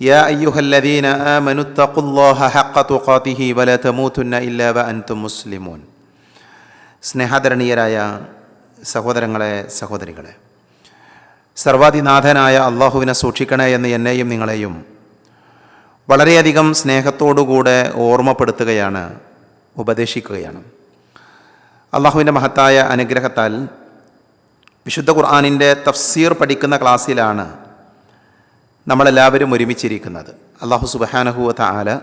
يا أيها الذين آمنوا اتقوا الله حق تقاته ولا تموتن إلا وأنتم مسلمون സ്നേഹാദരണീയരായ സഹോദരങ്ങളെ സഹോദരികളെ സർവാധിനാഥനായ അള്ളാഹുവിനെ സൂക്ഷിക്കണേ എന്ന് എന്നെയും നിങ്ങളെയും വളരെയധികം സ്നേഹത്തോടുകൂടെ ഓർമ്മപ്പെടുത്തുകയാണ് ഉപദേശിക്കുകയാണ് അള്ളാഹുവിൻ്റെ മഹത്തായ അനുഗ്രഹത്താൽ വിശുദ്ധ ഖുർആാനിൻ്റെ തഫ്സീർ പഠിക്കുന്ന ക്ലാസ്സിലാണ് നമ്മളെല്ലാവരും ഒരുമിച്ചിരിക്കുന്നത്. അള്ളാഹു സുബഹാനഹുവത്ത ആല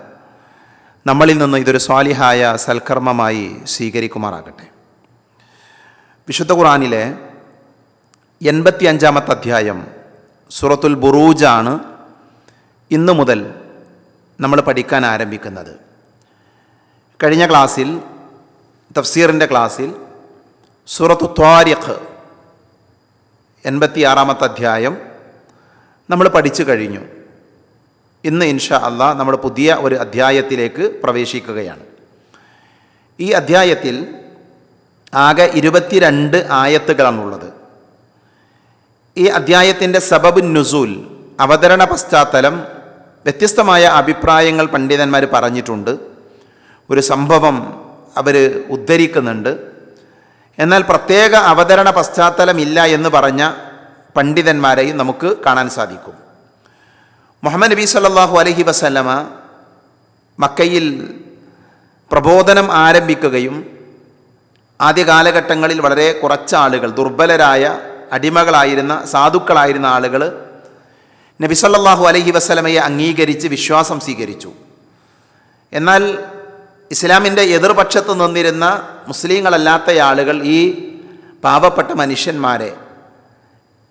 നമ്മളിൽ നിന്ന് ഇതൊരു സ്വാലിഹായ സൽക്കർമ്മമായി സ്വീകരിക്കുമാറാകട്ടെ. വിശുദ്ധ ഖുറാനിലെ എൺപത്തി അഞ്ചാമത്തെ അധ്യായം സുറത്തുൽ ബുറൂജാണ് ഇന്നു മുതൽ നമ്മൾ പഠിക്കാൻ ആരംഭിക്കുന്നത്. കഴിഞ്ഞ ക്ലാസ്സിൽ തഫ്സീറിന്റെ ക്ലാസ്സിൽ സൂറത്തു ത്വാരിഖ് എൺപത്തി ആറാമത്തെ അധ്യായം നമ്മൾ പഠിച്ചു കഴിഞ്ഞു. ഇന്ന് ഇൻഷ അല്ല നമ്മൾ പുതിയ ഒരു അധ്യായത്തിലേക്ക് പ്രവേശിക്കുകയാണ്. ഈ അധ്യായത്തിൽ ആകെ ഇരുപത്തിരണ്ട് ആയത്തുകളാണുള്ളത്. ഈ അധ്യായത്തിന്റെ സബബ് നുസൂൽ അവതരണ പശ്ചാത്തലം വ്യത്യസ്തമായ അഭിപ്രായങ്ങൾ പണ്ഡിതന്മാർ പറഞ്ഞിട്ടുണ്ട്. ഒരു സംഭവം അവർ ഉദ്ധരിക്കുന്നുണ്ട്. എന്നാൽ പ്രത്യേക അവതരണ പശ്ചാത്തലമില്ല എന്ന് പറഞ്ഞ പണ്ഡിതന്മാരെയും നമുക്ക് കാണാൻ സാധിക്കും. മുഹമ്മദ് നബി സല്ലാഹു അലഹി വസല്ലമ മക്കയിൽ പ്രബോധനം ആരംഭിക്കുകയും ആദ്യ കാലഘട്ടങ്ങളിൽ വളരെ കുറച്ച് ആളുകൾ ദുർബലരായ അടിമകളായിരുന്ന സാധുക്കളായിരുന്ന ആളുകൾ നബി സല്ലാഹു അലഹി വസ്ലമയെ അംഗീകരിച്ച് വിശ്വാസം സ്വീകരിച്ചു. എന്നാൽ ഇസ്ലാമിന്റെ എതിർപക്ഷത്ത് നിന്നിരുന്ന മുസ്ലിങ്ങളല്ലാത്ത ആളുകൾ ഈ പാവപ്പെട്ട മനുഷ്യന്മാരെ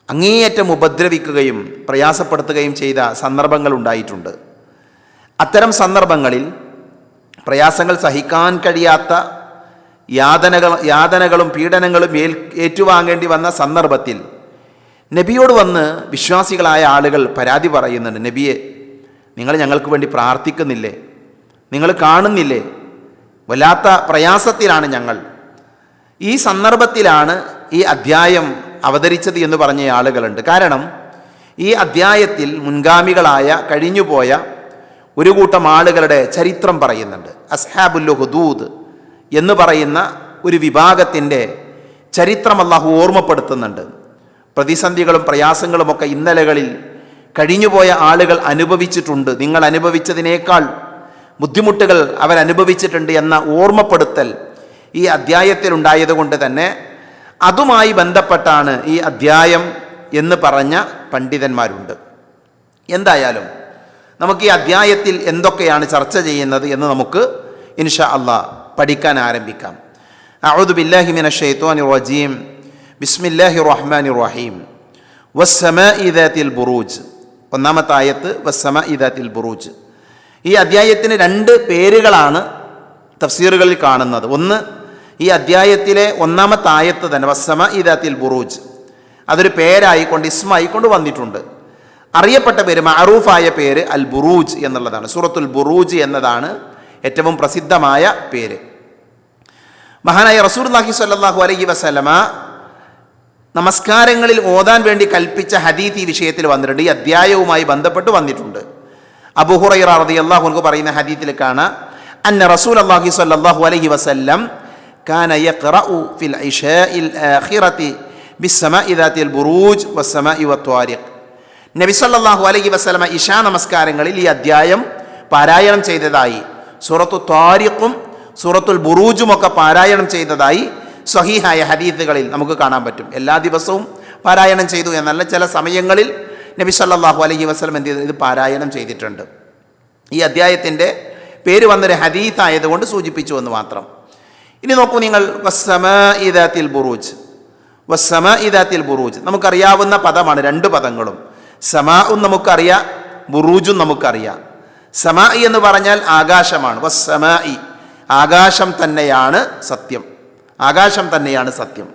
അങ്ങേയറ്റം ഉപദ്രവിക്കുകയും പ്രയാസപ്പെടുത്തുകയും ചെയ്ത സന്ദർഭങ്ങൾ ഉണ്ടായിട്ടുണ്ട്. അത്തരം സന്ദർഭങ്ങളിൽ പ്രയാസങ്ങൾ സഹിക്കാൻ കഴിയാത്ത യാതനകൾ യാതനകളും പീഡനങ്ങളും ഏൽ ഏറ്റുവാങ്ങേണ്ടി വന്ന സന്ദർഭത്തിൽ നബിയോട് വന്ന് വിശ്വാസികളായ ആളുകൾ പരാതി പറയുന്നുണ്ട്. നബിയെ നിങ്ങൾ ഞങ്ങൾക്ക് വേണ്ടി പ്രാർത്ഥിക്കുന്നില്ലേ? നിങ്ങൾ കാണുന്നില്ലേ? വല്ലാത്ത പ്രയാസത്തിലാണ് ഞങ്ങൾ. ഈ സന്ദർഭത്തിലാണ് ഈ അധ്യായം അവതരിച്ചത് എന്ന് പറഞ്ഞ ആളുകളുണ്ട്. കാരണം ഈ അദ്ധ്യായത്തിൽ മുൻഗാമികളായ കഴിഞ്ഞുപോയ ഒരു കൂട്ടം ആളുകളുടെ ചരിത്രം പറയുന്നുണ്ട്. അസ്ഹാബുല്ലു ഹുദൂദ് എന്ന് പറയുന്ന ഒരു വിഭാഗത്തിന്റെ ചരിത്രം അള്ളാഹു ഓർമ്മപ്പെടുത്തുന്നുണ്ട്. പ്രതിസന്ധികളും പ്രയാസങ്ങളുമൊക്കെ ഇന്നലകളിൽ കഴിഞ്ഞുപോയ ആളുകൾ അനുഭവിച്ചിട്ടുണ്ട്. നിങ്ങൾ അനുഭവിച്ചതിനേക്കാൾ ബുദ്ധിമുട്ടുകൾ അവരനുഭവിച്ചിട്ടുണ്ട് എന്ന ഓർമ്മപ്പെടുത്തൽ ഈ അധ്യായത്തിലുണ്ടായതുകൊണ്ട് തന്നെ അതുമായി ബന്ധപ്പെട്ടാണ് ഈ അധ്യായം എന്ന് പറഞ്ഞ പണ്ഡിതന്മാരുണ്ട്. എന്തായാലും നമുക്ക് ഈ അധ്യായത്തിൽ എന്തൊക്കെയാണ് ചർച്ച ചെയ്യുന്നത് എന്ന് നമുക്ക് ഇൻഷാ അള്ളാ പഠിക്കാൻ ആരംഭിക്കാം. അഊദു ബില്ലാഹിമിന ഷെയ്ത്തോൻ റജീം. ബിസ്മില്ലാഹി റഹ്മാനി റഹീം. വസ്സമ ഇദാത്തിൽ ബുറൂജ്. ഒന്നാമത്തെ ആയത്ത് വസ്സമ ഇദാത്തിൽ ബുറൂജ്. ഈ അധ്യായത്തിന് രണ്ട് പേരുകളാണ് തഫ്സീറുകളിൽ കാണുന്നത്. ഒന്ന് ഈ അധ്യായത്തിലെ ഒന്നാമത്തെ ആയത്ത് തന്നെ വസ്സമ ഇദാത്തിൽ ബുറൂജ്. അതൊരു പേരായിക്കൊണ്ട് ഇസ്മായിക്കൊണ്ട് വന്നിട്ടുണ്ട്. അറിയപ്പെട്ട പേര് മഅറൂഫായ പേര് അൽ ബുറൂജ് എന്നുള്ളതാണ്. സൂറത്തുൽ ബുറൂജ് എന്നതാണ് ഏറ്റവും പ്രസിദ്ധമായ പേര്. മഹാനായ റസൂർ നാഹി സ്വല്ലല്ലാഹു അലൈഹി വസല്ലമ നമസ്കാരങ്ങളിൽ ഓതാൻ വേണ്ടി കൽപ്പിച്ച ഹദീത്ത് ഈ വിഷയത്തിൽ വന്നിട്ടുണ്ട്. ഈ അധ്യായവുമായി ബന്ധപ്പെട്ട് വന്നിട്ടുണ്ട്. അബുഹുറൈറ റളിയല്ലാഹു പറയുന്ന ഹദീത്തിൽ കാണാം. അന്ന റസൂൽ അള്ളാഹി സ്വല്ലല്ലാഹു അലൈഹി വസല്ലം كان يقرأ في العشاء الآخرة بالسماء ذات البروج والسماء والطوارق നബി സല്ലല്ലാഹു അലൈഹി വസല്ലമ ഇഷാ നമസ്കാരങ്ങളിൽ ഈ അധ്യായം പാരായണം ചെയ്തതായി സൂറത്തു ത്വാരിഖും സൂറത്തുൽ ബുറൂജും ഒക്കെ പാരായണം ചെയ്തതായി സ്വഹീഹായ ഹദീത്തുകളിൽ നമുക്ക് കാണാൻ പറ്റും എല്ലാ ദിവസവും പാരായണം ചെയ്തു എന്നല്ല ചില സമയങ്ങളിൽ നബി സല്ലല്ലാഹു അലൈഹി വസല്ലം എന്ത് ചെയ്തു ഇത് പാരായണം ചെയ്തിട്ടുണ്ട് ഈ അധ്യായത്തിൻ്റെ പേര് വന്നൊരു ഹദീത്ത് ആയതുകൊണ്ട് സൂചിപ്പിച്ചു എന്ന് മാത്രം ഇനി നോക്കൂ നിങ്ങൾ വസ്സമ ഇദാത്തിൽ ബുറൂജ്. വസ്സമ ഇദാത്തിൽ ബുറൂജ്. നമുക്കറിയാവുന്ന പദമാണ് രണ്ട് പദങ്ങളും. സമാഉം നമുക്കറിയാം ബുറൂജും നമുക്കറിയാം. സമാ എന്ന് പറഞ്ഞാൽ ആകാശമാണ്. വസ്സമായി ആകാശം തന്നെയാണ് സത്യം. ആകാശം തന്നെയാണ് സത്യം.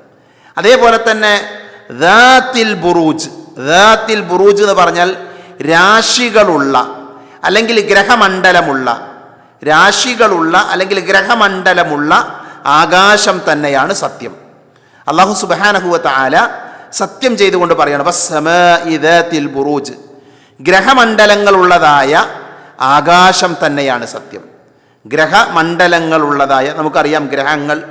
അതേപോലെ തന്നെ ദാത്തിൽ ബുറൂജ്. ദാത്തിൽ ബുറൂജ് എന്ന് പറഞ്ഞാൽ രാശികളുള്ള അല്ലെങ്കിൽ ഗ്രഹമണ്ഡലമുള്ള രാശികളുള്ള അല്ലെങ്കിൽ ഗ്രഹമണ്ഡലമുള്ള ആകാശം തന്നെയാണ് സത്യം. അള്ളാഹു സുബാനഹുവത്ത ആല സത്യം ചെയ്തുകൊണ്ട് പറയണം വസ്സമാഇ ദാത്തിൽ ബുറൂജ്. ഗ്രഹമണ്ഡലങ്ങളുള്ളതായ ആകാശം തന്നെയാണ് സത്യം. ഗ്രഹമണ്ഡലങ്ങളുള്ളതായ നമുക്കറിയാം ഗ്രഹങ്ങൾ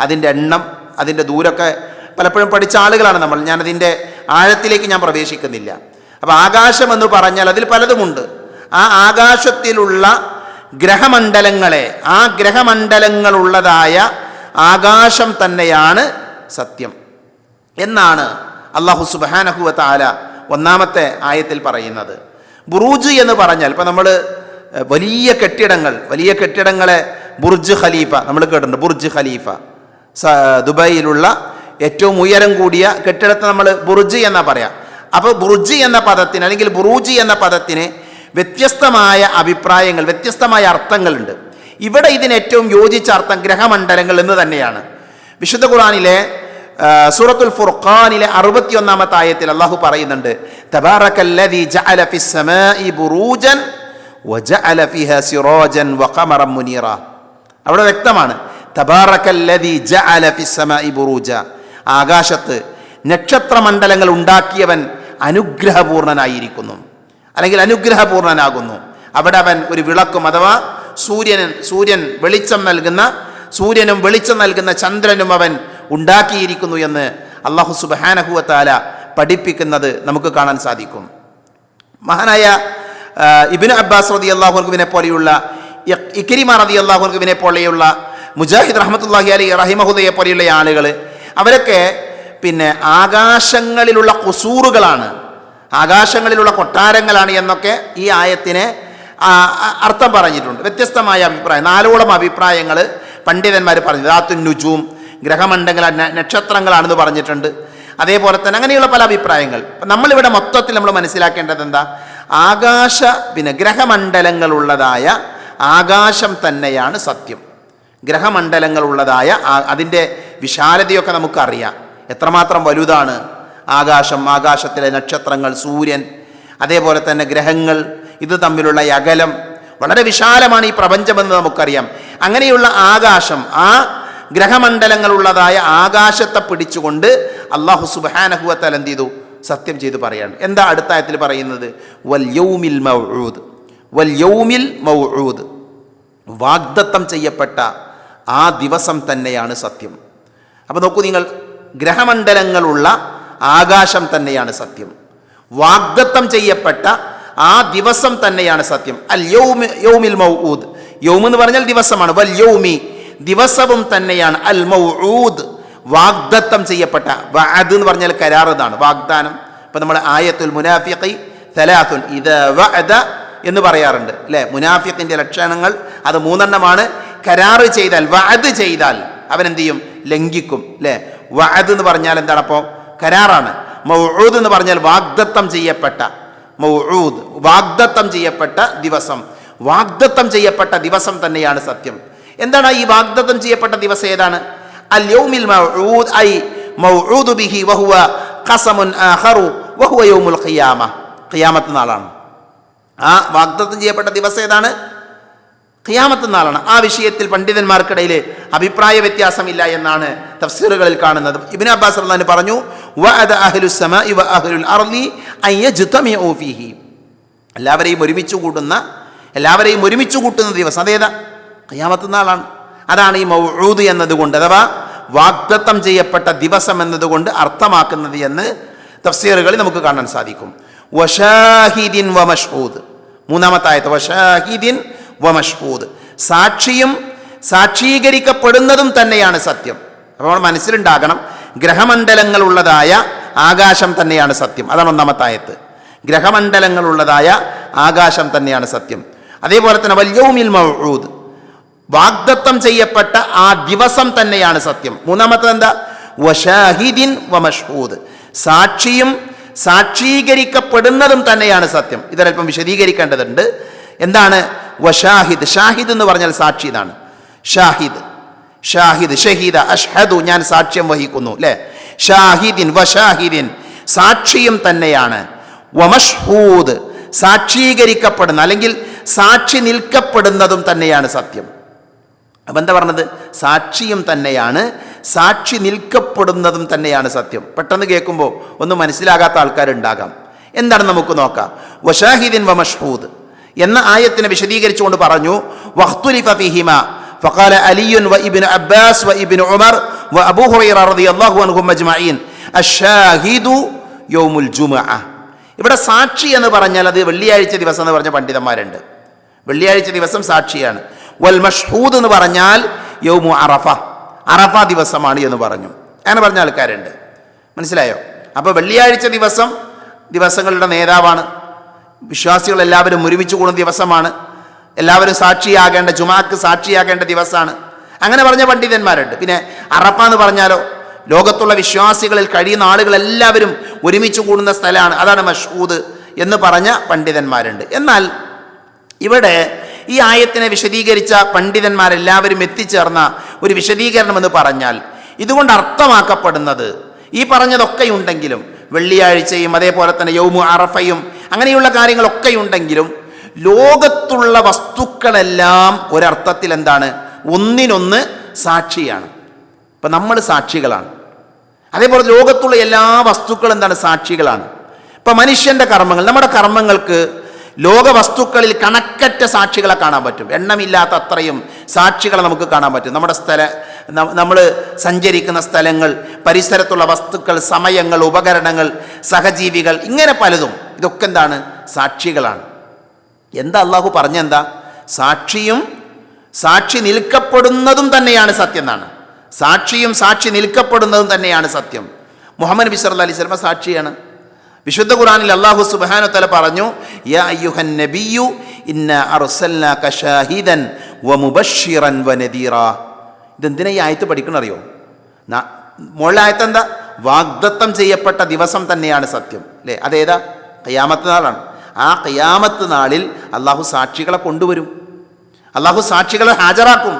അതിന്റെ എണ്ണം അതിന്റെ ദൂരമൊക്കെ പലപ്പോഴും പഠിച്ച ആളുകളാണ് നമ്മൾ. ഞാനതിന്റെ ആഴത്തിലേക്ക് ഞാൻ പ്രവേശിക്കുന്നില്ല. അപ്പോൾ ആകാശം എന്ന് പറഞ്ഞാൽ അതിൽ പലതുമുണ്ട്. ആ ആകാശത്തിലുള്ള ഗ്രഹമണ്ഡലങ്ങളെ. ആ ഗ്രഹമണ്ഡലങ്ങളുള്ളതായ ആകാശം തന്നെയാണ് സത്യം. എന്നാണ് അള്ളാഹു സുബാനഹുവ താല ഒന്നാമത്തെ ആയത്തിൽ പറയുന്നത്. ബുറൂജ് എന്ന് പറഞ്ഞാൽ ഇപ്പം നമ്മൾ വലിയ കെട്ടിടങ്ങൾ വലിയ കെട്ടിടങ്ങളെ ബുർജ് ഖലീഫ നമ്മൾ കേട്ടിട്ടുണ്ട് ബുർജ് ഖലീഫ. ദുബായിലുള്ള ഏറ്റവും ഉയരം കൂടിയ കെട്ടിടത്തെ നമ്മൾ ബുർജ് എന്നാ പറയാം. അപ്പോൾ ബുർജ് എന്ന പദത്തിന് അല്ലെങ്കിൽ ബുറൂജ് എന്ന പദത്തിന് വ്യത്യസ്തമായ അഭിപ്രായങ്ങൾ വ്യത്യസ്തമായ അർത്ഥങ്ങളുണ്ട്. ഇവിടെ ഇതിന് ഏറ്റവും യോജിച്ച അർത്ഥം ഗ്രഹമണ്ഡലങ്ങൾ എന്ന് തന്നെയാണ്. വിശുദ്ധ ഖുറാനിലെ സൂറത്തുൽ ഫുർഖാനിലെ അറുപത്തിയൊന്നാമത്തെ ആയത്തിൽ അള്ളാഹു പറയുന്നുണ്ട് ജഅല വജഅല ഫിഹാ സിറാജൻ അവിടെ വ്യക്തമാണ് തബാറക്കല്ലദീ ജഅല ഫിസ് ആകാശത്ത് നക്ഷത്രമണ്ഡലങ്ങൾ ഉണ്ടാക്കിയവൻ അനുഗ്രഹപൂർണനായിരിക്കുന്നു. അല്ലെങ്കിൽ അനുഗ്രഹപൂർണനാകുന്നു. അവിടെ അവൻ ഒരു വിളക്കും അഥവാ സൂര്യൻ സൂര്യൻ വെളിച്ചം നൽകുന്ന സൂര്യനും വെളിച്ചം നൽകുന്ന ചന്ദ്രനും അവൻ ഉണ്ടാക്കിയിരിക്കുന്നു എന്ന് അള്ളാഹു സുബാനഹുവത്താല പഠിപ്പിക്കുന്നത് നമുക്ക് കാണാൻ സാധിക്കും. മഹാനായ ഇബിൻ അബ്ബാസ് റതി അള്ളാഹുവിനെ പോലെയുള്ള ഇക്കിരിമ റതി അള്ളാഹുവിനെ പോലെയുള്ള മുജാഹിദ് റഹ്മത്തുല്ലാഹി അലി റഹിമഹുദയെ പോലെയുള്ള ആളുകൾ അവരൊക്കെ പിന്നെ ആകാശങ്ങളിലുള്ള കുസൂറുകളാണ് ആകാശങ്ങളിലുള്ള കൊട്ടാരങ്ങളാണ് എന്നൊക്കെ ഈ ആയത്തിനെ അർത്ഥം പറഞ്ഞിട്ടുണ്ട്. വ്യത്യസ്തമായ അഭിപ്രായം. നാലോളം അഭിപ്രായങ്ങൾ പണ്ഡിതന്മാർ പറഞ്ഞു. ധാത്തു നുജൂം ഗ്രഹമണ്ഡങ്ങൾ നക്ഷത്രങ്ങളാണെന്ന് പറഞ്ഞിട്ടുണ്ട്. അതേപോലെ തന്നെ അങ്ങനെയുള്ള പല അഭിപ്രായങ്ങൾ. നമ്മളിവിടെ മൊത്തത്തിൽ നമ്മൾ മനസ്സിലാക്കേണ്ടത് എന്താ? ആകാശ പിന്നെ ഗ്രഹമണ്ഡലങ്ങളുള്ളതായ ആകാശം തന്നെയാണ് സത്യം. ഗ്രഹമണ്ഡലങ്ങളുള്ളതായ അതിന്റെ വിശാലതയൊക്കെ നമുക്കറിയാം. എത്രമാത്രം വലുതാണ്? ആകാശം ആകാശത്തിലെ നക്ഷത്രങ്ങൾ സൂര്യൻ അതേപോലെ തന്നെ ഗ്രഹങ്ങൾ ഇത് തമ്മിലുള്ള ഈ അകലം. വളരെ വിശാലമാണ് ഈ പ്രപഞ്ചമെന്ന് നമുക്കറിയാം. അങ്ങനെയുള്ള ആകാശം ആ ഗ്രഹമണ്ഡലങ്ങളുള്ളതായ ആകാശത്തെ പിടിച്ചുകൊണ്ട് അള്ളാഹു സുബാനഹുവത്താൽ എന്ത് ചെയ്തു? സത്യം ചെയ്തു പറയാണ്. എന്താ അടുത്തായത്തിൽ പറയുന്നത്? വൽ യൗമിൽ മൗഊദ്. വൽ യൗമിൽ മൗഊദ്. വാഗ്ദത്തം ചെയ്യപ്പെട്ട ആ ദിവസം തന്നെയാണ് സത്യം. അപ്പോൾ നോക്കൂ നിങ്ങൾ ഗ്രഹമണ്ഡലങ്ങളുള്ള ആകാശം തന്നെയാണ് സത്യം. വാഗ്ദത്തം ചെയ്യപ്പെട്ട ആ ദിവസം തന്നെയാണ് സത്യം. അൽ യൗമി യൗമിൽ മൗഊദ്. യൗം എന്ന് പറഞ്ഞാൽ ദിവസമാണ്. വൽ യൗമി ദിവസവും തന്നെയാണ്. അൽ മൗഊദ് വാഗ്ദത്തം ചെയ്യപ്പെട്ട വഅദ് എന്ന് പറഞ്ഞാൽ കരാർ വാഗ്ദാനം. ഇപ്പം നമ്മൾ ആയത്തുൽ മുനാഫിഖി തലാത്തുൻ ഇത് വഅദ എന്ന് പറയാറുണ്ട്. അല്ലേ? മുനാഫിഖിന്റെ ലക്ഷണങ്ങൾ അത് മൂന്നെണ്ണമാണ്. കരാറ് ചെയ്താൽ വഅദ് ചെയ്താൽ അവൻ എന്ത് ചെയ്യും? ലംഘിക്കും. അല്ലേ? വഅദ് എന്ന് പറഞ്ഞാൽ എന്താണ് അപ്പോൾ കരാറാണ്. മൗഊദ് എന്ന് പറഞ്ഞാൽ വാഗ്ദത്തം ചെയ്യപ്പെട്ട മൗഊദ് വാഗ്ദത്തം ചെയ്യപ്പെട്ട ദിവസം. വാഗ്ദത്തം ചെയ്യപ്പെട്ട ദിവസം തന്നെയാണ് സത്യം. എന്താണ് ഈ വാഗ്ദത്തം ചെയ്യപ്പെട്ട ദിവസം ഏതാണ്? അൽ യൗമിൽ മൗഊദ് ഐ മൗഊദ് ബിഹി വഹുവ ഖസമുൻ ആഖറു വഹുവ യൗമുൽ ഖിയാമ. ഖിയാമത്ത് നാളാണ്. ആ വാഗ്ദത്തം ചെയ്യപ്പെട്ട ദിവസം ഏതാണ്? ഖിയാമത്ത് നാളാണ്. ആ വിഷയത്തിൽ പണ്ഡിതന്മാർക്കിടയിൽ അഭിപ്രായ വ്യത്യാസമില്ല എന്നാണ് തഫ്സീറുകളിൽ കാണുന്നത്. ഇബിൻ അബ്ബാസ് റഹ്മാൻ പറഞ്ഞു എല്ലാവരെയും ഒരുമിച്ച് കൂട്ടുന്ന എല്ലാവരെയും ഒരുമിച്ച് കൂട്ടുന്ന ദിവസം അതേതാ? ഖിയാമത്ത് നാളാണ്. അതാണ് ഈ മൗഊദ് എന്നതുകൊണ്ട് അഥവാ വാഗ്ദത്തം ചെയ്യപ്പെട്ട ദിവസം എന്നതുകൊണ്ട് അർത്ഥമാക്കുന്നത് എന്ന് തഫ്സീറുകളിൽ നമുക്ക് കാണാൻ സാധിക്കും. വഷാഹിദിൻ വ മഷ്ഹൂദ്. മൂന്നാമത്തെ ആയത്ത് വഷാഹിദിൻ വ മഷ്ഹൂദ് സാക്ഷിയും സാക്ഷീകരിക്കപ്പെടുന്നതും തന്നെയാണ് സത്യം. അപ്പോൾ നമ്മൾ മനസ്സിലുണ്ടാകണം ഗ്രഹമണ്ഡലങ്ങളുള്ളതായ ആകാശം തന്നെയാണ് സത്യം. അതാണ് ഒന്നാമത്തെ ആയത്ത് ഗ്രഹമണ്ഡലങ്ങളുള്ളതായ ആകാശം തന്നെയാണ് സത്യം. അതേപോലെ തന്നെ വല്യവുമിൽ മൗഊദ്. വാഗ്ദത്തം ചെയ്യപ്പെട്ട ആ ദിവസം തന്നെയാണ് സത്യം. മൂന്നാമത്തത് എന്താ? വഷാഹിദിൻ വമഷ്ഹൂദ്. സാക്ഷിയും സാക്ഷീകരിക്കപ്പെടുന്നതും തന്നെയാണ് സത്യം. ഇതൊരൽപ്പം വിശദീകരിക്കേണ്ടതുണ്ട്. എന്താണ്? വഷാഹിദ് ഷാഹിദ്. എന്ന് പറഞ്ഞാൽ സാക്ഷി എന്നാണ് ഷാഹിദ്. ഷാഹിദ് ഷഹീദ അഷ്ഹദു ഞാൻ സാക്ഷ്യം വഹിക്കുന്നു അല്ലേ ഷാഹിദിൻ വഷാഹിദിൻ സാക്ഷിയും തന്നെയാണ്. വമഷ്ഹൂദ് സാക്ഷീകരിക്കപ്പെടുന്ന അല്ലെങ്കിൽ സാക്ഷി നിൽക്കപ്പെടുന്നതും തന്നെയാണ് സത്യം. അപ്പം എന്താ പറഞ്ഞത്? സാക്ഷിയും തന്നെയാണ് സാക്ഷി നിൽക്കപ്പെടുന്നതും തന്നെയാണ് സത്യം. പെട്ടെന്ന് കേൾക്കുമ്പോൾ ഒന്നും മനസ്സിലാകാത്ത ആൾക്കാരുണ്ടാകാം. എന്താണ് നമുക്ക് നോക്കാം? വഷാഹിദിൻ വ മഷ്ഹൂദ്. എന്ന ആയത്തിനെ വിശദീകരിച്ചുകൊണ്ട് പറഞ്ഞു വഖ്തുലിഫ ഫിഹിമ فقال علي وابن عباس وابن عمر وابو هريره رضي الله عنهم اجمعين الشاهد يوم الجمعه ഇവിടെ സാക്ഷി എന്ന് പറഞ്ഞാൽ അത് വെള്ളിയാഴ്ച ദിവസം എന്ന് പറഞ്ഞ പണ്ഡിതന്മാരുണ്ട് വെള്ളിയാഴ്ച ദിവസം സാക്ഷിയാണ് വൽ മഷ്ഹൂദ് എന്ന് പറഞ്ഞാൽ യൗമു അറഫ അറഫ ദിവസമാണ് എന്ന് പറഞ്ഞു അങ്ങനെ പറഞ്ഞ ആൾക്കാരുണ്ട് മനസ്സിലായോ അപ്പോൾ വെള്ളിയാഴ്ച ദിവസം ദിവസങ്ങളുടെ നേതാവാണ് വിശ്വാസികൾ എല്ലാവരും ഒരുമിച്ച് കൂടുന്ന ദിവസമാണ്. എല്ലാവരും സാക്ഷിയാകേണ്ട ജുമാക്ക് സാക്ഷിയാകേണ്ട ദിവസമാണ്. അങ്ങനെ പറഞ്ഞ പണ്ഡിതന്മാരുണ്ട്. പിന്നെ അറപ്പ എന്ന് പറഞ്ഞാലോ ലോകത്തുള്ള വിശ്വാസികളിൽ കഴിയുന്ന ആളുകൾ എല്ലാവരും ഒരുമിച്ച് കൂടുന്ന സ്ഥലമാണ്. അതാണ് മഷൂദ് എന്ന് പറഞ്ഞ പണ്ഡിതന്മാരുണ്ട്. എന്നാൽ ഇവിടെ ഈ ആയത്തിനെ വിശദീകരിച്ച പണ്ഡിതന്മാരെല്ലാവരും എത്തിച്ചേർന്ന ഒരു വിശദീകരണം എന്ന് പറഞ്ഞാൽ ഇതുകൊണ്ട് അർത്ഥമാക്കപ്പെടുന്നത് ഈ പറഞ്ഞതൊക്കെ ഉണ്ടെങ്കിലും വെള്ളിയാഴ്ചയും അതേപോലെ തന്നെ യൗമു അറഫയും അങ്ങനെയുള്ള കാര്യങ്ങളൊക്കെ ഉണ്ടെങ്കിലും ലോകത്തുള്ള വസ്തുക്കളെല്ലാം ഒരർത്ഥത്തിൽ എന്താണ് ഒന്നിനൊന്ന് സാക്ഷിയാണ്. ഇപ്പം നമ്മൾ സാക്ഷികളാണ്. അതേപോലെ ലോകത്തുള്ള എല്ലാ വസ്തുക്കളും എന്താണ്? സാക്ഷികളാണ്. ഇപ്പം മനുഷ്യന്റെ കർമ്മങ്ങൾ നമ്മുടെ കർമ്മങ്ങൾക്ക് ലോക വസ്തുക്കളിൽ കണക്കറ്റ സാക്ഷികളെ കാണാൻ പറ്റും. എണ്ണമില്ലാത്ത അത്രയും സാക്ഷികളെ നമുക്ക് കാണാൻ പറ്റും. നമ്മുടെ സ്ഥല നമ്മൾ സഞ്ചരിക്കുന്ന സ്ഥലങ്ങൾ പരിസരത്തുള്ള വസ്തുക്കൾ സമയങ്ങൾ ഉപകരണങ്ങൾ സഹജീവികൾ ഇങ്ങനെ പലതും. ഇതൊക്കെ എന്താണ്? സാക്ഷികളാണ്. എന്താ അള്ളാഹു പറഞ്ഞെന്താ? സാക്ഷിയും സാക്ഷി നിൽക്കപ്പെടുന്നതും തന്നെയാണ് സത്യം എന്നാണ്. സാക്ഷിയും സാക്ഷി നിൽക്കപ്പെടുന്നതും തന്നെയാണ് സത്യം. മുഹമ്മദ് നബി സല്ല അലൈഹി സ്വലമ സാക്ഷിയാണ്. വിശുദ്ധ ഖുറാനിൽ അള്ളാഹു വതആല പറഞ്ഞു യാ നബിയു ഇന്ന ഷാഹിദൻ വമുബശ്ശിറൻ വനദീറ ഇതെന്തിനാ ഈ ആയത്ത് പഠിക്കണറിയോ? അറിയോ ആയത്ത് എന്താ വാഗ്ദത്തം ചെയ്യപ്പെട്ട ദിവസം തന്നെയാണ് സത്യം. അല്ലേ? അതേതാ? കയ്യാമത്ത് നാളാണ്. ആ കയ്യാമത്ത് നാളിൽ അള്ളാഹു സാക്ഷികളെ കൊണ്ടുവരും. അള്ളാഹു സാക്ഷികളെ ഹാജരാക്കും.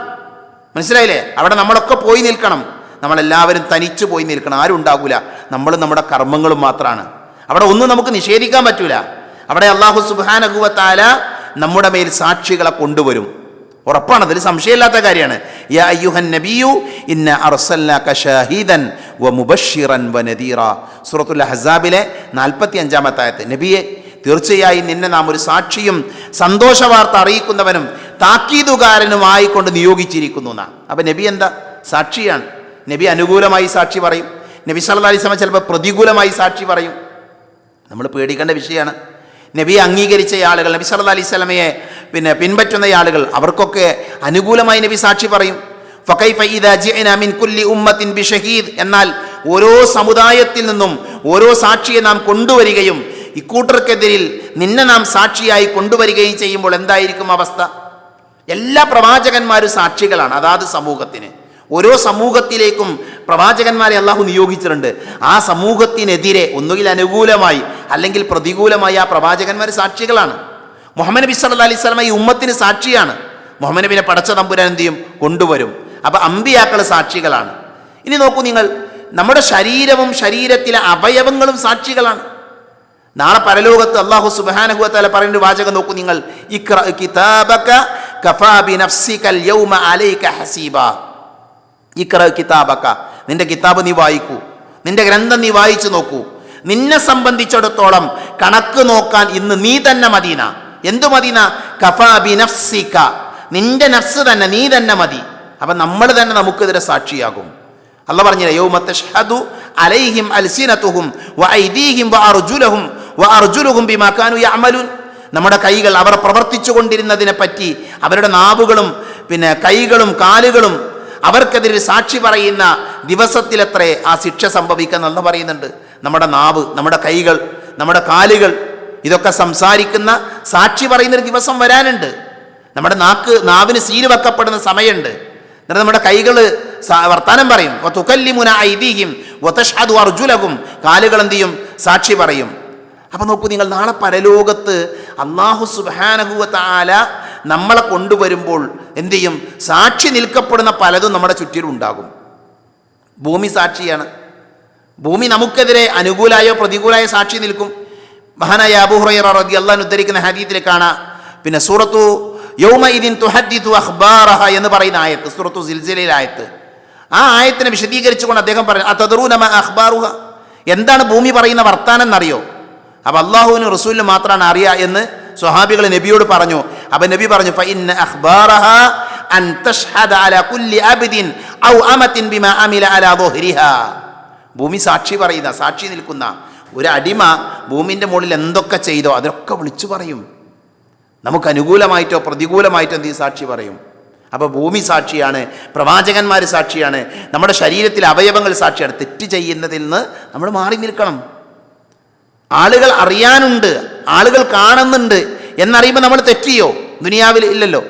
മനസ്സിലായില്ലേ? അവിടെ നമ്മളൊക്കെ പോയി നിൽക്കണം. നമ്മളെല്ലാവരും തനിച്ചു പോയി നിൽക്കണം. ആരും ഉണ്ടാകൂല. നമ്മൾ നമ്മുടെ കർമ്മങ്ങളും മാത്രമാണ് അവിടെ ഒന്നും നമുക്ക് നിഷേധിക്കാൻ പറ്റൂല. അവിടെ അള്ളാഹു സുബാനകുവത്താല നമ്മുടെ മേൽ സാക്ഷികളെ കൊണ്ടുവരും. ഉറപ്പാണ് അതിൽ സംശയമില്ലാത്ത കാര്യമാണ്. യാ നബിയു ഇന്ന ഷാഹിദൻ വ മുബഷിറൻ വ നദീറ. സൂറത്തുൽ ഹസാബിലെ നാൽപ്പത്തി അഞ്ചാമത്തായത്ത് നബിയെ തീർച്ചയായും നിന്നെ നാം ഒരു സാക്ഷിയും സന്തോഷ വാർത്ത അറിയിക്കുന്നവനും താക്കീതുകാരനുമായി കൊണ്ട് നിയോഗിച്ചിരിക്കുന്നു എന്നാണ് അപ്പം നബി എന്താ? സാക്ഷിയാണ്. നബി അനുകൂലമായി സാക്ഷി പറയും. നബി സല്ല അലൈഹി വസല്ലം ചിലപ്പോൾ പ്രതികൂലമായി സാക്ഷി പറയും. നമ്മൾ പേടിക്കേണ്ട വിഷയമാണ്. നബിയെ അംഗീകരിച്ച ആളുകൾ നബി സല്ലാ അലൈഹി സ്വലമയെ പിന്നെ പിൻപറ്റുന്ന ആളുകൾ അവർക്കൊക്കെ അനുകൂലമായി നബി സാക്ഷി പറയും. എന്നാൽ ഓരോ സമുദായത്തിൽ നിന്നും ഓരോ സാക്ഷിയെ നാം കൊണ്ടുവരികയും ഇക്കൂട്ടർക്കെതിരിൽ നിന്നെ നാം സാക്ഷിയായി കൊണ്ടുവരികയും ചെയ്യുമ്പോൾ എന്തായിരിക്കും അവസ്ഥ? എല്ലാ പ്രവാചകന്മാരും സാക്ഷികളാണ് അതാത് സമൂഹത്തിന്. ഓരോ സമൂഹത്തിലേക്കും പ്രവാചകന്മാരെ അള്ളാഹു നിയോഗിച്ചിട്ടുണ്ട്. ആ സമൂഹത്തിനെതിരെ ഒന്നുകിൽ അനുകൂലമായി അല്ലെങ്കിൽ പ്രതികൂലമായി ആ പ്രവാചകന്മാർ സാക്ഷികളാണ്. മുഹമ്മദ് നബി സല്ല അലൈഹി സ്വലമ ഈ ഉമ്മത്തിന് സാക്ഷിയാണ്. മുഹമ്മദ് നബിനെ പടച്ച തമ്പുരാൻ എന്ത് ചെയ്യും? കൊണ്ടുവരും. അപ്പൊ അമ്പിയാക്കൾ സാക്ഷികളാണ്. ഇനി നോക്കൂ നിങ്ങൾ നമ്മുടെ ശരീരവും ശരീരത്തിലെ അവയവങ്ങളും സാക്ഷികളാണ്. നാളെ പരലോകത്ത് അള്ളാഹു സുബാനഹുഅത്താല പറയുന്ന ഒരു വാചകം നോക്കൂ നിങ്ങൾ. നിന്റെ കിതാബ് നീ വായിക്കൂ. നിന്റെ ഗ്രന്ഥം നീ വായിച്ചു നോക്കൂ. നിന്നെ സംബന്ധിച്ചിടത്തോളം കണക്ക് നോക്കാൻ ഇന്ന് നീ തന്നെ മദീന. എന്തു മതി കഫാ ബിനഫ്സിക നിന്റെ നഫ്സ് തന്നെ നീ തന്നെ മതി. അപ്പം നമ്മൾ തന്നെ നമുക്കെതിരെ സാക്ഷിയാകും. അല്ല പറഞ്ഞില്ലേ യൗമ തഷ്ഹദു അലൈഹിം അൽസിനതുഹും വഅയ്ദീഹിം വഅർജുലഹും വഅർജുലുഹും ബിമാ കാനൂ നമ്മുടെ കൈകൾ അവർ പ്രവർത്തിച്ചു കൊണ്ടിരുന്നതിനെ പറ്റി അവരുടെ നാവുകളും പിന്നെ കൈകളും കാലുകളും അവർക്കെതിരെ സാക്ഷി പറയുന്ന ദിവസത്തിലെത്രേ ആ ശിക്ഷ സംഭവിക്കുന്നെന്ന് പറയുന്നുണ്ട്. നമ്മുടെ നാവ് നമ്മുടെ കൈകൾ നമ്മുടെ കാലുകൾ ഇതൊക്കെ സംസാരിക്കുന്ന സാക്ഷി പറയുന്നൊരു ദിവസം വരാനുണ്ട്. നമ്മുടെ നാക്ക് നാവിന് സീൽ വെക്കപ്പെടുന്ന സമയമുണ്ട്. എന്നിട്ട് നമ്മുടെ കൈകൾ വർത്താനം പറയും. തുക്കല്ലിമുന ഐതിഹ്യം ഒത്തഷാദു അർജുലകും കാലുകൾ എന്ത് ചെയ്യും? സാക്ഷി പറയും. അപ്പം നോക്കൂ നിങ്ങൾ നാളെ പരലോകത്ത് അള്ളാഹു സുബാനഹുവ താല നമ്മളെ കൊണ്ടുവരുമ്പോൾ എന്തു ചെയ്യും? സാക്ഷി നിൽക്കപ്പെടുന്ന പലതും നമ്മുടെ ചുറ്റിലുണ്ടാകും ഭൂമി സാക്ഷിയാണ്. ഭൂമി നമുക്കെതിരെ അനുകൂലമായോ പ്രതികൂലമായോ സാക്ഷി നിൽക്കും. മഹാനായ അബുഹുറൈറ റതി അള്ളാൻ ഉദ്ധരിക്കുന്ന ഹദീത്തിൽ കാണാം പിന്നെ സൂറത്തു യൗമ തുഹദ്ദിതു അഖ്ബാറഹ എന്ന് പറയുന്ന ആയത്ത് സൂറത്തു സിൽസിലയിൽ ആയത്ത്. ആ ആയത്തിനെ വിശദീകരിച്ചുകൊണ്ട് അദ്ദേഹം പറഞ്ഞു ആ തദറൂനമ അഖ്ബാറുഹ? എന്താണ് ഭൂമി പറയുന്ന വർത്താനം എന്നറിയോ അപ്പം അള്ളാഹുവിന് റസൂലിന് മാത്രമാണ് അറിയുക എന്ന് സ്വഹാബികൾ നബിയോട് പറഞ്ഞു. അപ്പം നബി പറഞ്ഞു അഖ്ബാറഹ അൻ കുല്ലി ഔ ഭൂമി സാക്ഷി പറയുന്ന സാക്ഷി നിൽക്കുന്ന ഒരു അടിമ ഭൂമിന്റെ മുകളിൽ എന്തൊക്കെ ചെയ്തോ അതിനൊക്കെ വിളിച്ചു പറയും. നമുക്ക് അനുകൂലമായിട്ടോ പ്രതികൂലമായിട്ടോ എന്ത് സാക്ഷി പറയും? അപ്പോൾ ഭൂമി സാക്ഷിയാണ് പ്രവാചകന്മാർ സാക്ഷിയാണ് നമ്മുടെ ശരീരത്തിലെ അവയവങ്ങൾ സാക്ഷിയാണ്. തെറ്റ് ചെയ്യുന്നതിൽ നിന്ന് നമ്മൾ മാറി നിൽക്കണം. ആളുകൾ അറിയാനുണ്ട് ആളുകൾ കാണുന്നുണ്ട് എന്നറിയുമ്പോൾ നമ്മൾ തെറ്റിയോ ദുനിയാവിൽ ഇല്ലല്ലോ.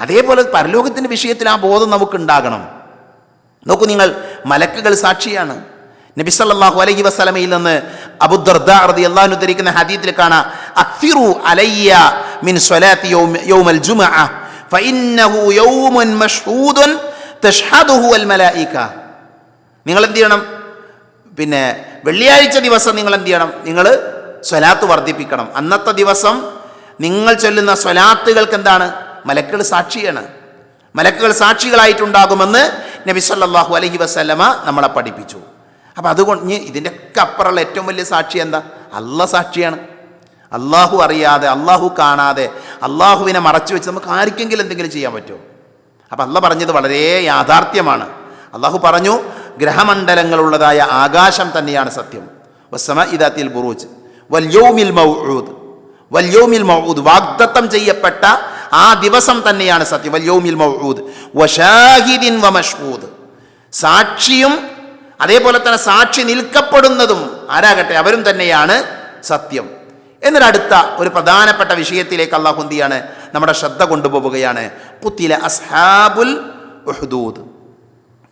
അതേപോലെ പരലോകത്തിന്റെ വിഷയത്തിൽ ആ ബോധം നമുക്ക് ഉണ്ടാകണം നോക്കൂ നിങ്ങൾ മലക്കുകൾ സാക്ഷിയാണ്. നബി സല്ലല്ലാഹു അലൈഹി വസല്ലമയിൽ നിന്ന് അബുദർദ റളിയല്ലാഹു ഉദ്ധരിക്കുന്ന ഹദീത്തിൽ കാണാം അലയ്യ മിൻ സ്വലാത്തി യൗമൽ ഫഇന്നഹു മലായിക. നിങ്ങൾ എന്ത് ചെയ്യണം? പിന്നെ വെള്ളിയാഴ്ച ദിവസം നിങ്ങൾ എന്ത് ചെയ്യണം? നിങ്ങൾ സ്വലാത്ത് വർദ്ധിപ്പിക്കണം. അന്നത്തെ ദിവസം നിങ്ങൾ ചൊല്ലുന്ന സ്വലാത്തുകൾക്ക് എന്താണ്? മലക്കുകൾ സാക്ഷിയാണ്. മലക്കുകൾ സാക്ഷികളായിട്ടുണ്ടാകുമെന്ന് നബി സല്ലല്ലാഹു അലൈഹി വസല്ലമ നമ്മളെ പഠിപ്പിച്ചു. അപ്പം അതുകൊണ്ട് ഇനി ഇതിന്റെ ഒക്കെ അപ്പുറമുള്ള ഏറ്റവും വലിയ സാക്ഷി എന്താ? അല്ല സാക്ഷിയാണ്. അള്ളാഹു അറിയാതെ അള്ളാഹു കാണാതെ അള്ളാഹുവിനെ മറച്ചു വെച്ച് നമുക്ക് ആർക്കെങ്കിലും എന്തെങ്കിലും ചെയ്യാൻ പറ്റുമോ? അപ്പം അല്ല പറഞ്ഞത് വളരെ യാഥാർത്ഥ്യമാണ്. അള്ളാഹു പറഞ്ഞു ഗ്രഹമണ്ഡലങ്ങളുള്ളതായ ആകാശം തന്നെയാണ് സത്യം. വസ്സമ ഇദാത്തിൽ ബുറൂജ്. വല്യോമിൽ മൗഊദ്. വല്യോമിൽ മൗഊദ് വാഗ്ദത്തം ചെയ്യപ്പെട്ട ആ ദിവസം തന്നെയാണ് സത്യം. വല്യോമിൽ മൗഊദ്. വഷാഹിദിൻ വമഷ്ഹൂദ് സാക്ഷിയും അതേപോലെ തന്നെ സാക്ഷി നിൽക്കപ്പെടുന്നതും ആരാകട്ടെ അവരും തന്നെയാണ് സത്യം. എന്നൊരടുത്ത ഒരു പ്രധാനപ്പെട്ട വിഷയത്തിലേക്ക് അള്ളാഹു എന്തിയാണ് നമ്മുടെ ശ്രദ്ധ കൊണ്ടുപോവുകയാണ്. പുത്തില അസ്ഹാബുൽ ഉഹദൂദ്.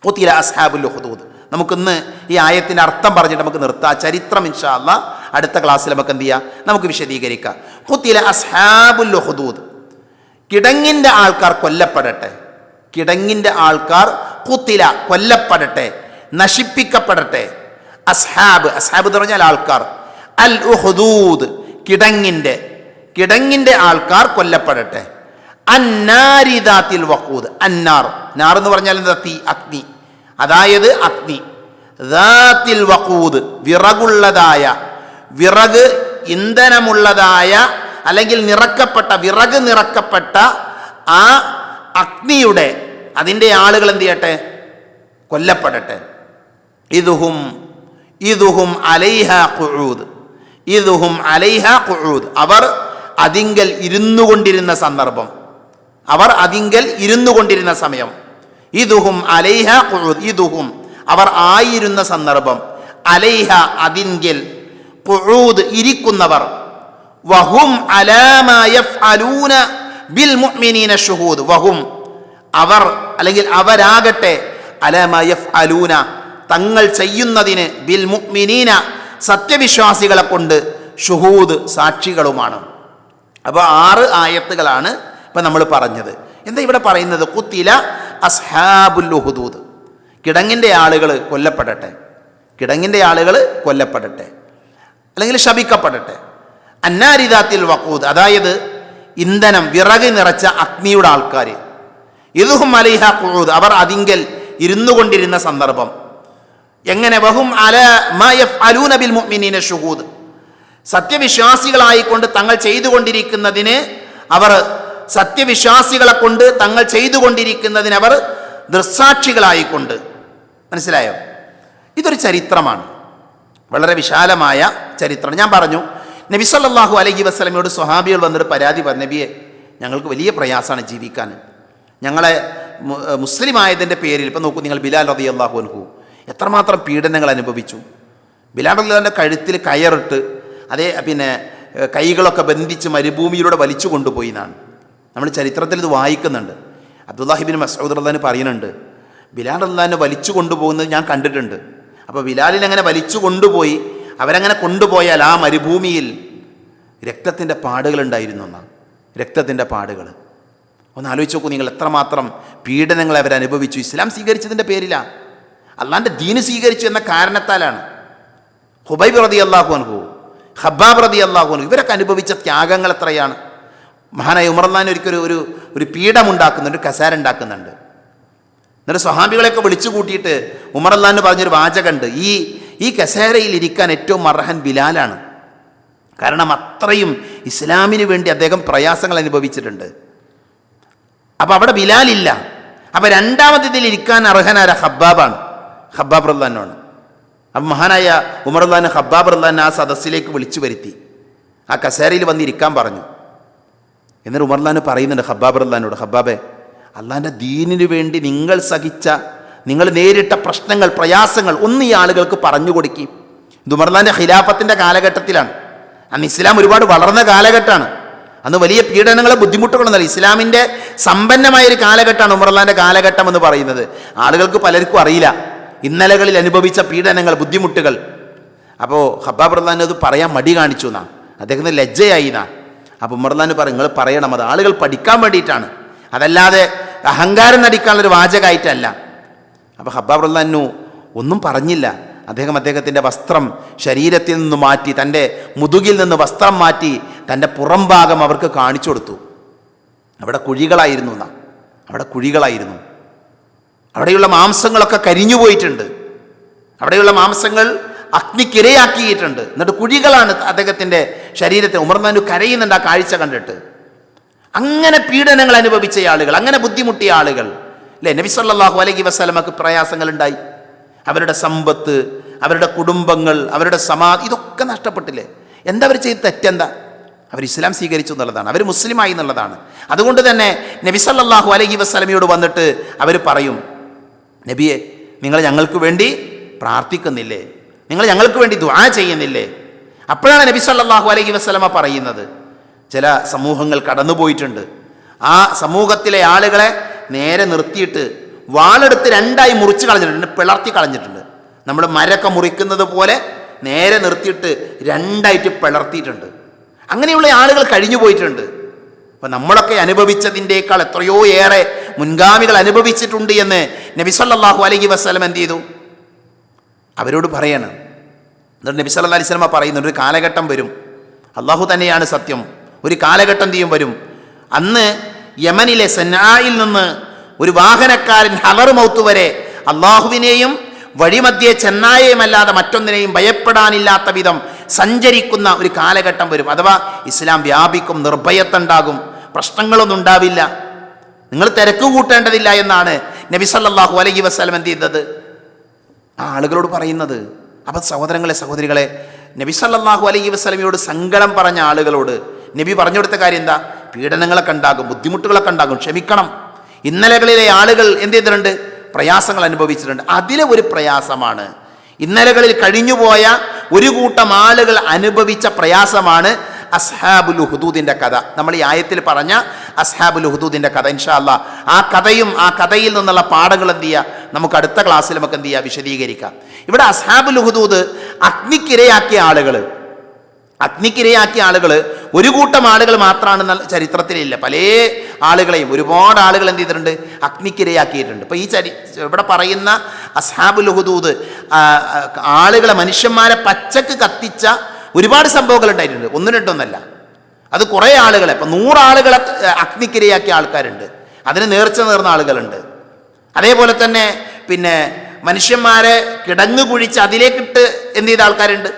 പുത്തില അസ്ഹാബുൽ ഉഹദൂദ്. നമുക്കിന്ന് ഈ ആയത്തിന്റെ അർത്ഥം പറഞ്ഞിട്ട് നമുക്ക് നിർത്താം. ചരിത്രം ഇൻഷാ അല്ലാ അടുത്ത ക്ലാസ്സിൽ നമുക്ക് എന്ത് ചെയ്യാം? നമുക്ക് വിശദീകരിക്കാം. പുത്തിയിലെ അസ്ഹാബുൽ ഉഹ്ദൂദ്. കിടങ്ങിന്റെ ആൾക്കാർ കൊല്ലപ്പെടട്ടെ. കിടങ്ങിന്റെ ആൾക്കാർ കുത്തില കൊല്ലപ്പെടട്ടെ. നശിപ്പിക്കപ്പെടട്ടെ. അസ്ഹാബ് അസ്ഹാബ് എന്ന് പറഞ്ഞാൽ ആൾക്കാർ. അൽ ഉഹദൂദ് കിടങ്ങിന്റെ കിടങ്ങിന്റെ ആൾക്കാർ കൊല്ലപ്പെടട്ടെ. അന്നാരിദാത്തിൽ വഖൂദ് അന്നാർ. നാർ എന്ന് പറഞ്ഞാൽ എന്താ? തീ അഗ്നി. അതായത് അഗ്നി. ദാത്തിൽ വഖൂദ് വിറകുള്ളതായ വിറക് ഇന്ധനമുള്ളതായ അല്ലെങ്കിൽ നിറക്കപ്പെട്ട വിറക് നിറക്കപ്പെട്ട ആ അഗ്നിയുടെ അതിന്റെ ആളുകൾ എന്ത് ചെയ്യട്ടെ? കൊല്ലപ്പെടട്ടെ. ഇതുഹും ഇതുഹും അലൈഹ ഖുഊദ് ഇതുഹും അലൈഹ ഖുഊദ്. അവർ അതിങ്കൽ ഇരുന്നു കൊണ്ടിരുന്ന സന്ദർഭം. അവർ അതിങ്കൽ ഇരുന്നു കൊണ്ടിരുന്ന സമയം. ഇതുഹും അലൈഹ ഖുഊദ് ഇതുഹും അവർ ആയിരുന്ന സന്ദർഭം. അലൈഹ അതിങ്കൽ ഖുഊദ് ഇരിക്കുന്നവർ. വഹും അലാമായ യഫ്അലൂന ബിൽ മുഅ്മിനീന ഷുഹൂദ്. വഹും അവർ അല്ലെങ്കിൽ അവരാകട്ടെ അലാമായ യഫ്അലൂന തങ്ങൾ ചെയ്യുന്നതിന് ബിൽ മുക്മിനീന സത്യവിശ്വാസികളെ കൊണ്ട് ഷുഹൂദ് സാക്ഷികളുമാണ്. അപ്പോൾ ആറ് ആയത്തുകളാണ് ഇപ്പം നമ്മൾ പറഞ്ഞത്. എന്താ ഇവിടെ പറയുന്നത്? കുത്തില അസ്ഹാബുൽ ഹുദൂദ് കിടങ്ങിന്റെ ആളുകൾ കൊല്ലപ്പെടട്ടെ. കിടങ്ങിന്റെ ആളുകൾ കൊല്ലപ്പെടട്ടെ. അല്ലെങ്കിൽ ശപിക്കപ്പെടട്ടെ. അന്നാരിതാത്തിൽ വക്കൂദ് അതായത് ഇന്ധനം വിറക് നിറച്ച അഗ്നിയുടെ ആൾക്കാർ ഇതുഹും അലിഹ കുഴൂദ് അവർ അതിങ്കൽ ഇരുന്നു കൊണ്ടിരുന്ന സന്ദർഭം. എങ്ങനെ വഹും അല മയഫ് അലൂന ബിൽ മുഅ്മിനീന ഷുഹൂദ്? സത്യവിശ്വാസികളായിക്കൊണ്ട് തങ്ങൾ ചെയ്തുകൊണ്ടിരിക്കുന്നതിന് അവർ സത്യവിശ്വാസികളെ കൊണ്ട് തങ്ങൾ ചെയ്തുകൊണ്ടിരിക്കുന്നതിന് അവർ ദൃസാക്ഷികളായിക്കൊണ്ട് മനസ്സിലായോ? ഇതൊരു ചരിത്രമാണ്. വളരെ വിശാലമായ ചരിത്രം ഞാൻ പറഞ്ഞു നബി സല്ലല്ലാഹു അലൈഹി വസ്ലമയോട് സ്വഹാബികൾ വന്നിട്ട് പരാതി പറഞ്ഞു നബിയെ ഞങ്ങൾക്ക് വലിയ പ്രയാസമാണ് ജീവിക്കാൻ. ഞങ്ങളെ മുസ്ലിമായതിന്റെ പേരിൽ ഇപ്പം നോക്കൂ നിങ്ങൾ ബിലാൽ റതി അള്ളാഹു അൻഹു എത്രമാത്രം പീഡനങ്ങൾ അനുഭവിച്ചു? റദിയുടെ കഴുത്തിൽ കയറിട്ട് അതേ പിന്നെ കൈകളൊക്കെ ബന്ധിച്ച് മരുഭൂമിയിലൂടെ വലിച്ചു കൊണ്ടുപോയി എന്നാണ്. നമ്മൾ ചരിത്രത്തിൽ ഇത് വായിക്കുന്നുണ്ട്. അബ്ദുല്ലാഹിബിൻ മസൂദ് അള്ളഹാൻ പറയുന്നുണ്ട് ബിലാൽ റദ്ദാനെ വലിച്ചു കൊണ്ടുപോകുന്നത് ഞാൻ കണ്ടിട്ടുണ്ട്. അപ്പോൾ ബിലാലിനെ അങ്ങനെ വലിച്ചു കൊണ്ടുപോയി അവരങ്ങനെ കൊണ്ടുപോയാൽ ആ മരുഭൂമിയിൽ രക്തത്തിന്റെ പാടുകൾ ഉണ്ടായിരുന്നു എന്നാണ് രക്തത്തിന്റെ പാടുകൾ. ഒന്ന് ആലോചിച്ച് നോക്കൂ നിങ്ങൾ എത്രമാത്രം പീഡനങ്ങൾ അവരനുഭവിച്ചു. ഇസ്ലാം സ്വീകരിച്ചതിന്റെ പേരിലാണ് അള്ളാന്റെ ദീന് സ്വീകരിച്ചു എന്ന കാരണത്താലാണ്. ഹുബൈബ് റതി അള്ളാഹു അൻഹു ഹബ്ബാബ് റതി അള്ളാഹു അൻഹു ഇവരൊക്കെ അനുഭവിച്ച ത്യാഗങ്ങൾ എത്രയാണ്? മഹാനായ ഉമർലാൻ ഒരിക്കലും ഒരു ഒരു പീഠമുണ്ടാക്കുന്നുണ്ട് കസാര ഉണ്ടാക്കുന്നുണ്ട്. എന്നിട്ട് സ്വഹാബികളെയൊക്കെ വിളിച്ചു കൂട്ടിയിട്ട് ഉമർലാന്ന് പറഞ്ഞൊരു വാചകമുണ്ട്. ഈ ഈ കസേരയിൽ ഇരിക്കാൻ ഏറ്റവും അർഹൻ ബിലാലാണ്. കാരണം അത്രയും ഇസ്ലാമിന് വേണ്ടി അദ്ദേഹം പ്രയാസങ്ങൾ അനുഭവിച്ചിട്ടുണ്ട്. അപ്പോൾ അവിടെ ബിലാലില്ല. അപ്പം രണ്ടാമത് ഇതിൽ ഇരിക്കാൻ അർഹനാര ഹബ്ബാബാണ് ഹബ്ബാബ് റല്ലാനാണ് അപ്പം മഹാനായ ഉമർ അള്ളാൻ ഹബ്ബാബ് റല്ലാൻ ആ സദസ്സിലേക്ക് വിളിച്ചു വരുത്തി. ആ കസേരയിൽ വന്നിരിക്കാൻ പറഞ്ഞു. എന്നിട്ട് ഉമർലാൻ പറയുന്നുണ്ട് ഹബ്ബാബ് റല്ലാനോട് ഹബ്ബാബെ അള്ളാന്റെ ദീനിനു വേണ്ടി നിങ്ങൾ സഹിച്ച നിങ്ങൾ നേരിട്ട പ്രശ്നങ്ങൾ പ്രയാസങ്ങൾ ഒന്ന് ഈ ആളുകൾക്ക് പറഞ്ഞു കൊടുക്കും. ഇത് ഉമർലാന്റെ ഖിലാഫത്തിന്റെ കാലഘട്ടത്തിലാണ്. അന്ന് ഇസ്ലാം ഒരുപാട് വളർന്ന കാലഘട്ടമാണ്. അന്ന് വലിയ പീഡനങ്ങളെ അല്ല ഇസ്ലാമിന്റെ സമ്പന്നമായ ഒരു കാലഘട്ടമാണ് ഉമർലാന്റെ കാലഘട്ടം എന്ന് പറയുന്നത്. ആളുകൾക്ക് പലർക്കും അറിയില്ല. ഇന്നലകളിൽ അനുഭവിച്ച പീഡനങ്ങൾ ബുദ്ധിമുട്ടുകൾ. അപ്പോൾ ഹബ്ബാബ് റഹ്ലാൻ അത് പറയാൻ മടി കാണിച്ചു എന്നാ. അദ്ദേഹത്തിന് ലജ്ജയായി എന്നാ. അപ്പോൾ ഉമർലാൻ പറയും നിങ്ങൾ പറയണം അത് ആളുകൾ പഠിക്കാൻ വേണ്ടിയിട്ടാണ്. അതല്ലാതെ അഹങ്കാരം നടിക്കാനുള്ളൊരു വാചകമായിട്ടല്ല അപ്പോൾ ഹബ്ബാബ് റഹ്ലാനു ഒന്നും പറഞ്ഞില്ല. അദ്ദേഹം അദ്ദേഹത്തിന്റെ വസ്ത്രം ശരീരത്തിൽ നിന്ന് മാറ്റി തന്റെ മുതുകിൽ നിന്ന് വസ്ത്രം മാറ്റി തന്റെ പുറം ഭാഗം അവർക്ക് കാണിച്ചു കൊടുത്തു. അവിടെ കുഴികളായിരുന്നു എന്നാ. അവിടെ കുഴികളായിരുന്നു. അവിടെയുള്ള മാംസങ്ങളൊക്കെ കരിഞ്ഞു പോയിട്ടുണ്ട്. അവിടെയുള്ള മാംസങ്ങൾ അഗ്നിക്കിരയാക്കിയിട്ടുണ്ട്. എന്നിട്ട് കുഴികളാണ് അദ്ദേഹത്തിന്റെ ശരീരത്തെ. ഉമർന്നാനു കരയുന്നുണ്ട് ആ കാഴ്ച കണ്ടിട്ട്. അങ്ങനെ പീഡനങ്ങൾ അനുഭവിച്ച ആളുകൾ അങ്ങനെ ബുദ്ധിമുട്ടിയ ആളുകൾ. അല്ലേ നബി സല്ലല്ലാഹു അലൈഹി വസല്ലമക്ക് പ്രയാസങ്ങൾ ഉണ്ടായി അവരുടെ സമ്പത്ത് അവരുടെ കുടുംബങ്ങൾ അവരുടെ സമാ ഇതൊക്കെ നഷ്ടപ്പെട്ടില്ലേ? എന്താ അവർ ചെയ്ത് തെറ്റെന്താ അവർ ഇസ്ലാം സ്വീകരിച്ചു എന്നുള്ളതാണ്. അവർ മുസ്ലിമായി എന്നുള്ളതാണ്. അതുകൊണ്ട് തന്നെ നബി സല്ലല്ലാഹു അലൈഹി വസല്ലമയോട് വന്നിട്ട് അവർ പറയും നബിയെ നിങ്ങൾ ഞങ്ങൾക്ക് വേണ്ടി പ്രാർത്ഥിക്കുന്നില്ലേ? നിങ്ങൾ ഞങ്ങൾക്ക് വേണ്ടി ദ്വാ ചെയ്യുന്നില്ലേ? അപ്പോഴാണ് നബി സല്ലാഹു അലൈഹി വസ്ലമ പറയുന്നത്. ചില സമൂഹങ്ങൾ കടന്നുപോയിട്ടുണ്ട്. ആ സമൂഹത്തിലെ ആളുകളെ നേരെ നിർത്തിയിട്ട് വാളെടുത്ത് രണ്ടായി മുറിച്ച് കളഞ്ഞിട്ടുണ്ട്. പിളർത്തി കളഞ്ഞിട്ടുണ്ട്. നമ്മൾ മരൊക്കെ മുറിക്കുന്നത് പോലെ നേരെ നിർത്തിയിട്ട് രണ്ടായിട്ട് പിളർത്തിയിട്ടുണ്ട്. അങ്ങനെയുള്ള ആളുകൾ കഴിഞ്ഞു പോയിട്ടുണ്ട് അപ്പം നമ്മളൊക്കെ അനുഭവിച്ചതിന്റെക്കാൾ എത്രയോ ഏറെ മുൻഗാമികൾ അനുഭവിച്ചിട്ടുണ്ട് എന്ന് നബി സല്ലല്ലാഹു അലൈഹി വസ്ലം എന്ത് ചെയ്തു? അവരോട് പറയണം. എന്നിട്ട് നബി അല്ലാ അലൈഹി വസല്ലമ പറയുന്നുണ്ട് ഒരു കാലഘട്ടം വരും. അള്ളാഹു തന്നെയാണ് സത്യം. ഒരു കാലഘട്ടം തീയും വരും. അന്ന് യമനിലെ സെന്നായിൽ നിന്ന് ഒരു വാഹനക്കാരൻ ഹലർ മൗത്ത് വരെ അള്ളാഹുവിനെയും വഴിമധ്യേ ചെന്നായയുമല്ലാതെ മറ്റൊന്നിനെയും ഭയപ്പെടാനില്ലാത്ത വിധം സഞ്ചരിക്കുന്ന ഒരു കാലഘട്ടം വരും. അഥവാ ഇസ്ലാം വ്യാപിക്കും നിർഭയത്തുണ്ടാകും പ്രശ്നങ്ങളൊന്നും ഉണ്ടാവില്ല. നിങ്ങൾ തിരക്ക് കൂട്ടേണ്ടതില്ല എന്നാണ് നബി സല്ലല്ലാഹു അലൈഹി വസ്ലം എന്ത് ചെയ്തത്? ആ ആളുകളോട് പറയുന്നത്. അപ്പം സഹോദരങ്ങളെ സഹോദരികളെ നബി സല്ലല്ലാഹു അലൈഹി വസല്ലമയോട് സങ്കടം പറഞ്ഞ ആളുകളോട് നബി പറഞ്ഞു കൊടുത്ത കാര്യം എന്താ? പീഡനങ്ങളൊക്കെ ഉണ്ടാകും ബുദ്ധിമുട്ടുകളൊക്കെ ഉണ്ടാകും. ക്ഷമിക്കണം. ഇന്നലകളിലെ ആളുകൾ എന്ത് ചെയ്തിട്ടുണ്ട്? പ്രയാസങ്ങൾ അനുഭവിച്ചിട്ടുണ്ട്. അതിലെ ഒരു പ്രയാസമാണ്. ഇന്നലകളിൽ കഴിഞ്ഞുപോയ ഒരു കൂട്ടം ആളുകൾ അനുഭവിച്ച പ്രയാസമാണ് അസ്ഹാബുൽ ഹുദൂദിന്റെ കഥ. നമ്മൾ ഈ ആയത്തിൽ പറഞ്ഞ അസ്ഹാബുൽ ഹുദൂദിന്റെ കഥ ഇൻഷാല്ല ആ കഥയും ആ കഥയിൽ നിന്നുള്ള പാഠങ്ങൾ എന്ത് ചെയ്യുക നമുക്ക് അടുത്ത ക്ലാസ്സിൽ നമുക്ക് എന്ത് ചെയ്യുക വിശദീകരിക്കാം. ഇവിടെ അസ്ഹാബുൽ ഹുദൂദ് അഗ്നിക്കിരയാക്കിയ ആളുകൾ അഗ്നിക്കിരയാക്കിയ ആളുകൾ ഒരു കൂട്ടം ആളുകൾ മാത്രമാണ് ചരിത്രത്തിലില്ല. പല ആളുകളെയും ഒരുപാട് ആളുകൾ എന്ത് ചെയ്തിട്ടുണ്ട്? അഗ്നിക്കിരയാക്കിയിട്ടുണ്ട്. ഇപ്പോൾ ഈ ചരി ഇവിടെ പറയുന്ന അസ്ഹാബുൽ ഹുദൂദ് ആളുകളെ മനുഷ്യന്മാരെ പച്ചക്ക് കത്തിച്ച ഒരുപാട് സംഭവങ്ങൾ ഉണ്ടായിട്ടുണ്ട്. ഒന്നും രണ്ടൊന്നല്ല. അത് കുറേ ആളുകളെ ഇപ്പം നൂറാളുകളെ അഗ്നിക്കിരയാക്കിയ ആൾക്കാരുണ്ട്. അതിന് നേർച്ച നേർന്ന ആളുകളുണ്ട്. അതേപോലെ തന്നെ പിന്നെ മനുഷ്യന്മാരെ കിടങ്ങു കുഴിച്ച് അതിലേക്കിട്ട് എന്ത് ചെയ്ത ആൾക്കാരുണ്ട്?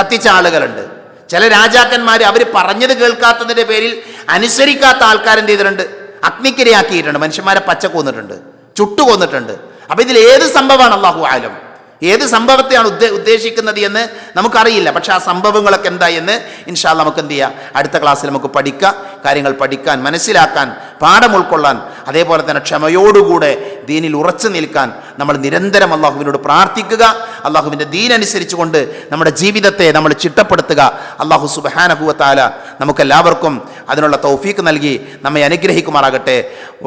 കത്തിച്ച ആളുകളുണ്ട്. ചില രാജാക്കന്മാർ അവർ പറഞ്ഞത് കേൾക്കാത്തതിന്റെ പേരിൽ അനുസരിക്കാത്ത ആൾക്കാരെന്ത് ചെയ്തിട്ടുണ്ട്? അഗ്നിക്കിരയാക്കിയിട്ടുണ്ട്. മനുഷ്യന്മാരെ പച്ച കൊന്നിട്ടുണ്ട് ചുട്ടു കൊന്നിട്ടുണ്ട്. അപ്പം ഇതിൽ ഏത് സംഭവമാണ് അള്ളാഹു ആലം? ഏത് സംഭവത്തെയാണ് ഉദ്ദേ ഉദ്ദേശിക്കുന്നത് എന്ന് നമുക്കറിയില്ല. പക്ഷെ ആ സംഭവങ്ങളൊക്കെ എന്താ എന്ന് ഇൻഷാ നമുക്ക് എന്ത് ചെയ്യാം? അടുത്ത ക്ലാസ്സിൽ നമുക്ക് പഠിക്കാം കാര്യങ്ങൾ പഠിക്കാൻ മനസ്സിലാക്കാൻ പാഠം ഉൾക്കൊള്ളാൻ അതേപോലെ തന്നെ ക്ഷമയോടുകൂടെ ദീനിൽ ഉറച്ചു നിൽക്കാൻ നമ്മൾ നിരന്തരം അള്ളാഹുവിനോട് പ്രാർത്ഥിക്കുക. അള്ളാഹുവിന്റെ ദീനനുസരിച്ച് കൊണ്ട് നമ്മുടെ ജീവിതത്തെ നമ്മൾ ചിട്ടപ്പെടുത്തുക. അള്ളാഹു സുബഹാനഹുവത്താല നമുക്കെല്ലാവർക്കും അതിനുള്ള തൗഫീക്ക് നൽകി നമ്മെ അനുഗ്രഹിക്കുമാറാകട്ടെ.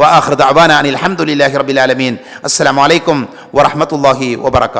വാഹൃദ് അബാനാൻ അലഹമുല്ലാഹി റബിലാലമീൻ അസ്സലാമലൈക്കും വറഹമത്തല്ലാഹി വബർക്കാത്തു